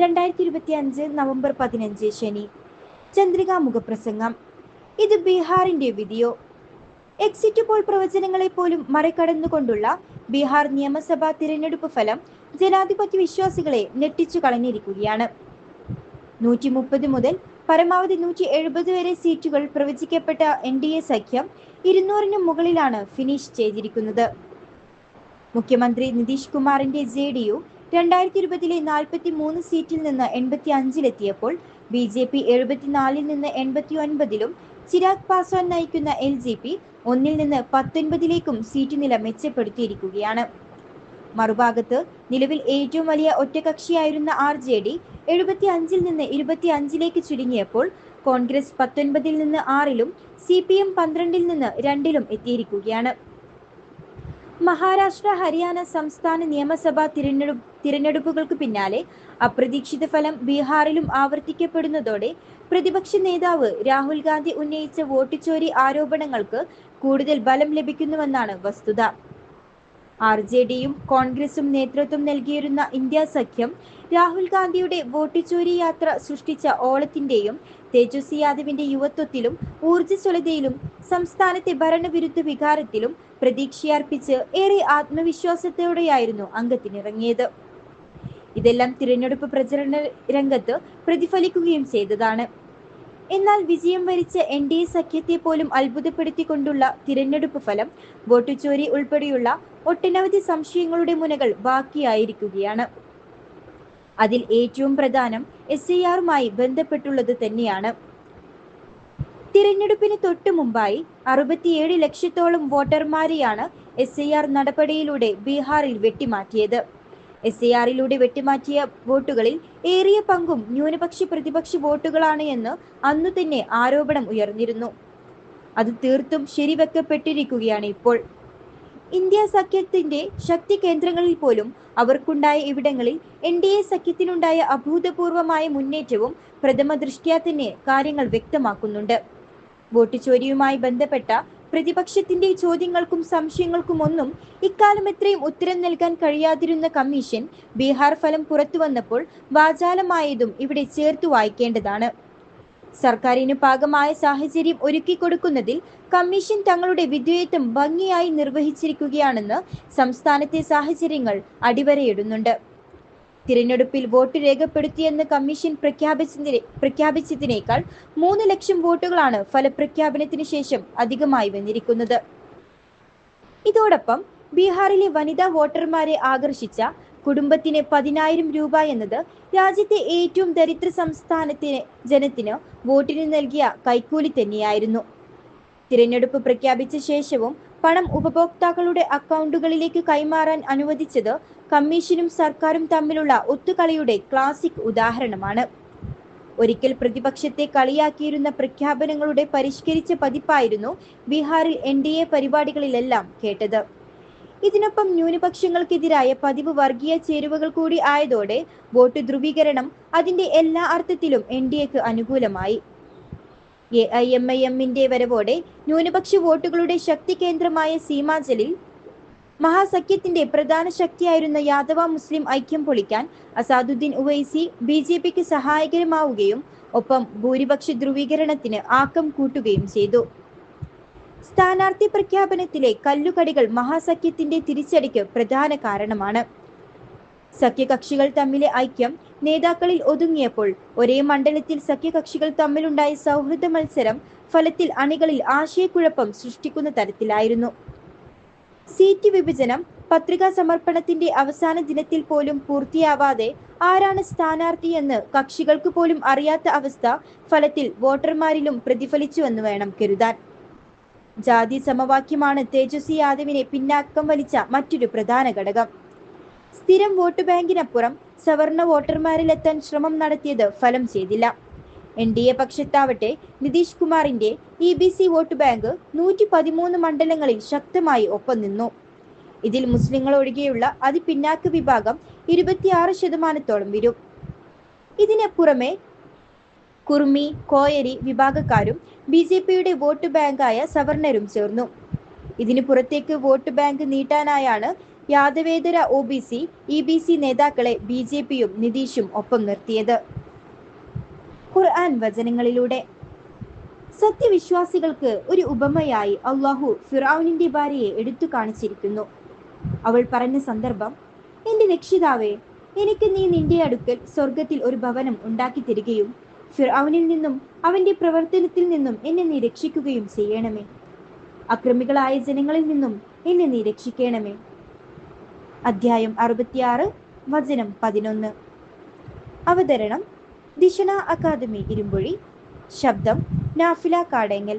രണ്ടായിരത്തി ഇരുപത്തി അഞ്ച് നവംബർ പതിനഞ്ച് ശനി. ചന്ദ്രിക മുഖപ്രസംഗം. ഇത് ബീഹാറിന്റെ വിധിയോ? എക്സിറ്റ് പോൾ പ്രവചനങ്ങളെ പോലും മറികടന്നുകൊണ്ടുള്ള ബീഹാർ നിയമസഭാ തിരഞ്ഞെടുപ്പ് ഫലം ജനാധിപത്യ വിശ്വാസികളെ ഞെട്ടിച്ചു കളഞ്ഞിരിക്കുകയാണ്. നൂറ്റി മുപ്പത് മുതൽ പരമാവധി നൂറ്റി എഴുപത് വരെ സീറ്റുകൾ പ്രവചിക്കപ്പെട്ട എൻ ഡി എ സഖ്യം ഇരുന്നൂറിന് മുകളിലാണ് ഫിനിഷ് ചെയ്തിരിക്കുന്നത്. മുഖ്യമന്ത്രി നിതീഷ് കുമാറിന്റെ ജെ ഡി യു രണ്ടായിരത്തി ഇരുപതിലെ നാൽപ്പത്തി മൂന്ന് സീറ്റിൽ നിന്ന് എൺപത്തി അഞ്ചിലെത്തിയപ്പോൾ ബി ജെ പി എഴുപത്തിനാലിൽ നിന്ന് എൺപത്തി ഒൻപതിലും ചിരാഗ് പാസ്വാൻ നയിക്കുന്ന എൽ ജെ പി ഒന്നിൽ നിന്ന് പത്തൊൻപതിലേക്കും സീറ്റ് നില മെച്ചപ്പെടുത്തിയിരിക്കുകയാണ്. മറുഭാഗത്ത് നിലവിൽ ഏറ്റവും വലിയ ഒറ്റകക്ഷിയായിരുന്ന ആർ ജെ ഡി എഴുപത്തി അഞ്ചിൽ നിന്ന് ഇരുപത്തി അഞ്ചിലേക്ക് ചുരുങ്ങിയപ്പോൾ കോൺഗ്രസ് പത്തൊൻപതിൽ നിന്ന് ആറിലും സി പി എം പന്ത്രണ്ടിൽ നിന്ന് രണ്ടിലും എത്തിയിരിക്കുകയാണ്. മഹാരാഷ്ട്ര ഹരിയാന സംസ്ഥാന നിയമസഭാ തിരഞ്ഞെടുപ്പ് തിരഞ്ഞെടുപ്പുകൾക്ക് പിന്നാലെ അപ്രതീക്ഷിത ഫലം ബീഹാറിലും ആവർത്തിക്കപ്പെടുന്നതോടെ പ്രതിപക്ഷ നേതാവ് രാഹുൽ ഗാന്ധി ഉന്നയിച്ച വോട്ടുചോരി ആരോപണങ്ങൾക്ക് കൂടുതൽ ബലം ലഭിക്കുന്നുവെന്നാണ് വസ്തുത. ആർ ജെ ഡിയും കോൺഗ്രസും നേതൃത്വം നൽകിയിരുന്ന ഇന്ത്യ സഖ്യം രാഹുൽ ഗാന്ധിയുടെ വോട്ട് ചോരി യാത്ര സൃഷ്ടിച്ച ഓളത്തിന്റെയും തേജസ്വി യാദവിന്റെ യുവത്വത്തിലും ഊർജസ്വലതയിലും സംസ്ഥാനത്തെ ഭരണവിരുദ്ധ വികാരത്തിലും പ്രതീക്ഷയർപ്പിച്ച് ഏറെ ആത്മവിശ്വാസത്തോടെയായിരുന്നു അംഗത്തിനിറങ്ങിയത്. ഇതെല്ലാം തിരഞ്ഞെടുപ്പ് പ്രചരണ രംഗത്ത് പ്രതിഫലിക്കുകയും ചെയ്തതാണ്. എന്നാൽ വിജയം വരിച്ച എൻ ഡി എ സഖ്യത്തെ പോലും അത്ഭുതപ്പെടുത്തിക്കൊണ്ടുള്ള തിരഞ്ഞെടുപ്പ് ഫലം വോട്ടുചോരി ഉൾപ്പെടെയുള്ള ഒട്ടനവധി സംശയങ്ങളുടെ മുനകൾ ബാക്കിയായിരിക്കുകയാണ്. അതിൽ ഏറ്റവും പ്രധാനം എസ് ഐ ആറുമായി ബന്ധപ്പെട്ടുള്ളത് തന്നെയാണ്. തിരഞ്ഞെടുപ്പിന് തൊട്ടു മുമ്പായി അറുപത്തിയേഴ് ലക്ഷത്തോളം വോട്ടർമാരെയാണ് എസ് ഐ ആർ നടപടിയിലൂടെ ബീഹാറിൽ വെട്ടിമാറ്റിയത്. എസ് ഐ ആറിലൂടെ വെട്ടിമാറ്റിയ വോട്ടുകളിൽ ഏറിയ പങ്കും ന്യൂനപക്ഷ പ്രതിപക്ഷ വോട്ടുകളാണ് എന്ന് അന്നു തന്നെ ആരോപണം ഉയർന്നിരുന്നു. അത് തീർത്തും ശരിവെക്കപ്പെട്ടിരിക്കുകയാണ് ഇപ്പോൾ. ഇന്ത്യ സഖ്യത്തിന്റെ ശക്തി കേന്ദ്രങ്ങളിൽ പോലും അവർക്കുണ്ടായ ഇവിടങ്ങളിൽ എൻ ഡി എ സഖ്യത്തിനുണ്ടായ അഭൂതപൂർവമായ മുന്നേറ്റവും പ്രഥമ ദൃഷ്ട്യാ തന്നെ കാര്യങ്ങൾ വ്യക്തമാക്കുന്നുണ്ട്. വോട്ട് ചോരിയുമായി ബന്ധപ്പെട്ട പ്രതിപക്ഷത്തിന്റെ ചോദ്യങ്ങൾക്കും സംശയങ്ങൾക്കും ഒന്നും ഇക്കാലം എത്രയും ഉത്തരം നൽകാൻ കഴിയാതിരുന്ന കമ്മീഷൻ ബീഹാർ ഫലം പുറത്തു വന്നപ്പോൾ വാചാലമായതും ഇവിടെ ചേർത്തു വായിക്കേണ്ടതാണ്. സർക്കാരിന് പാകമായ സാഹചര്യം ഒരുക്കി കൊടുക്കുന്നതിൽ കമ്മീഷൻ തങ്ങളുടെ വിധേയത്വം ഭംഗിയായി നിർവഹിച്ചിരിക്കുകയാണെന്ന് സംസ്ഥാനത്തെ സാഹചര്യങ്ങൾ അടിവരയിടുന്നുണ്ട്. തിരഞ്ഞെടുപ്പിൽ വോട്ട് രേഖപ്പെടുത്തിയെന്ന് കമ്മീഷൻ പ്രഖ്യാപിച്ചതിനെ പ്രഖ്യാപിച്ചതിനേക്കാൾ മൂന്ന് ലക്ഷം വോട്ടുകളാണ് ഫലപ്രഖ്യാപനത്തിന് ശേഷം അധികമായി വന്നിരിക്കുന്നത്. ഇതോടൊപ്പം ബീഹാറിലെ വനിതാ വോട്ടർമാരെ ആകർഷിച്ച കുടുംബത്തിന് പതിനായിരം രൂപ എന്നത് രാജ്യത്തെ ഏറ്റവും ദരിദ്ര സംസ്ഥാനത്തിന് ജനത്തിന് വോട്ടിന് നൽകിയ കൈക്കൂലി തന്നെയായിരുന്നു. തിരഞ്ഞെടുപ്പ് പ്രഖ്യാപിച്ച ശേഷവും പണം ഉപഭോക്താക്കളുടെ അക്കൗണ്ടുകളിലേക്ക് കൈമാറാൻ അനുവദിച്ചത് കമ്മീഷനും സർക്കാരും തമ്മിലുള്ള ഒത്തുകളിയുടെ ക്ലാസിക് ഉദാഹരണമാണ്. ഒരിക്കൽ പ്രതിപക്ഷത്തെ കളിയാക്കിയിരുന്ന പ്രഖ്യാപനങ്ങളുടെ പരിഷ്കരിച്ച പതിപ്പായിരുന്നു ബീഹാറിൽ എൻ ഡി എ പരിപാടികളിലെല്ലാം കേട്ടത്. ഇതിനൊപ്പം ന്യൂനപക്ഷങ്ങൾക്കെതിരായ പതിവ് വർഗീയ ചേരുവകൾ കൂടി ആയതോടെ വോട്ട് ധ്രുവീകരണം അതിന്റെ എല്ലാ അർത്ഥത്തിലും എൻ ഡി എക്ക് അനുകൂലമായി. എ ഐ എം ഐ എമ്മിന്റെ വരവോടെ ന്യൂനപക്ഷ വോട്ടുകളുടെ ശക്തി കേന്ദ്രമായ സീമാചലിൽ മഹാസഖ്യത്തിന്റെ പ്രധാന ശക്തിയായിരുന്ന യാദവ മുസ്ലിം ഐക്യം പൊളിക്കാൻ അസാദുദ്ദീൻ ഉവൈസി ബി ജെ പിക്ക് സഹായകരമാവുകയും ഒപ്പം ഭൂരിപക്ഷ ധ്രുവീകരണത്തിന് ആക്കം കൂട്ടുകയും ചെയ്തു. സ്ഥാനാർത്ഥി പ്രഖ്യാപനത്തിലെ കല്ലുകടികൾ മഹാസഖ്യത്തിന്റെ തിരിച്ചടിക്ക് പ്രധാന കാരണമാണ്. സഖ്യകക്ഷികൾ തമ്മിലെ ഐക്യം നേതാക്കളിൽ ഒതുങ്ങിയപ്പോൾ ഒരേ മണ്ഡലത്തിൽ സഖ്യകക്ഷികൾ തമ്മിലുണ്ടായ സൗഹൃദ മത്സരം ഫലത്തിൽ അണികളിൽ ആശയക്കുഴപ്പം സൃഷ്ടിക്കുന്ന തരത്തിലായിരുന്നു. സീറ്റ് വിഭജനം പത്രികാ സമർപ്പണത്തിന്റെ അവസാന ദിനത്തിൽ പോലും പൂർത്തിയാവാതെ ആരാണ് സ്ഥാനാർത്ഥി എന്ന് കക്ഷികൾക്ക് പോലും അറിയാത്ത അവസ്ഥ ഫലത്തിൽ വോട്ടർമാരിലും പ്രതിഫലിച്ചുവെന്ന് വേണം കരുതാൻ. ജാതി സമവാക്യമാണ് തേജസ്വി യാദവിനെ പിന്നാക്കം വലിച്ച മറ്റൊരു പ്രധാന ഘടകം. സ്ഥിരം വോട്ട് ബാങ്കിനപ്പുറം സവർണ വോട്ടർമാരിലെത്താൻ ശ്രമം നടത്തിയത് ഫലം ചെയ്തില്ല. എൻ ഡി എ പക്ഷത്താവട്ടെ നിതീഷ് കുമാറിന്റെ E B C vote bank നൂറ്റി പതിമൂന്ന് മണ്ഡലങ്ങളിൽ ശക്തമായി ഒപ്പം നിന്നു ഇതിൽ മുസ്ലിങ്ങൾ ഒഴികെയുള്ള അതിപിന്നാക്ക വിഭാഗം ഇരുപത്തിയാറ് ശതമാനത്തോളം വരും. ഇതിന് പുറമെ കുർമി കോയരി വിഭാഗക്കാരും ബി ജെ പിയുടെ വോട്ട് ബാങ്കായ സവർണരും ചേർന്നു. ഇതിനു പുറത്തേക്ക് വോട്ട് ബാങ്ക് നീട്ടാനായാണ് യാദവേതര O B C E B C നേതാക്കളെ ബി ജെ പിയും നിതീഷും ഒപ്പം നിർത്തിയത്. ഖുർആൻ വചനങ്ങളിലൂടെ. സത്യവിശ്വാസികൾക്ക് ഒരു ഉപമയായി അള്ളാഹു ഫിറാവുനിന്റെ ഭാര്യയെ എടുത്തു കാണിച്ചിരിക്കുന്നു. അവൾ പറഞ്ഞ സന്ദർഭം എന്റെ രക്ഷിതാവേ എനിക്ക് നീ നിന്റെ അടുക്കൽ സ്വർഗത്തിൽ ഒരു ഭവനം ഉണ്ടാക്കി തരികയും ഫിറൌനിൽ നിന്നും അവന്റെ പ്രവർത്തനത്തിൽ നിന്നും എന്നെ നീ രക്ഷിക്കുകയും ചെയ്യണമേ. അക്രമികളായ ജനങ്ങളിൽ നിന്നും എന്നെ നീ രക്ഷിക്കണമേ. അധ്യായം അറുപത്തിയാറ് വചനം പതിനൊന്ന്. അവതരണം ദിശന അക്കാദമി ഇരുമ്പൊഴി. ശബ്ദം നാഫില കാടേങ്ങൽ.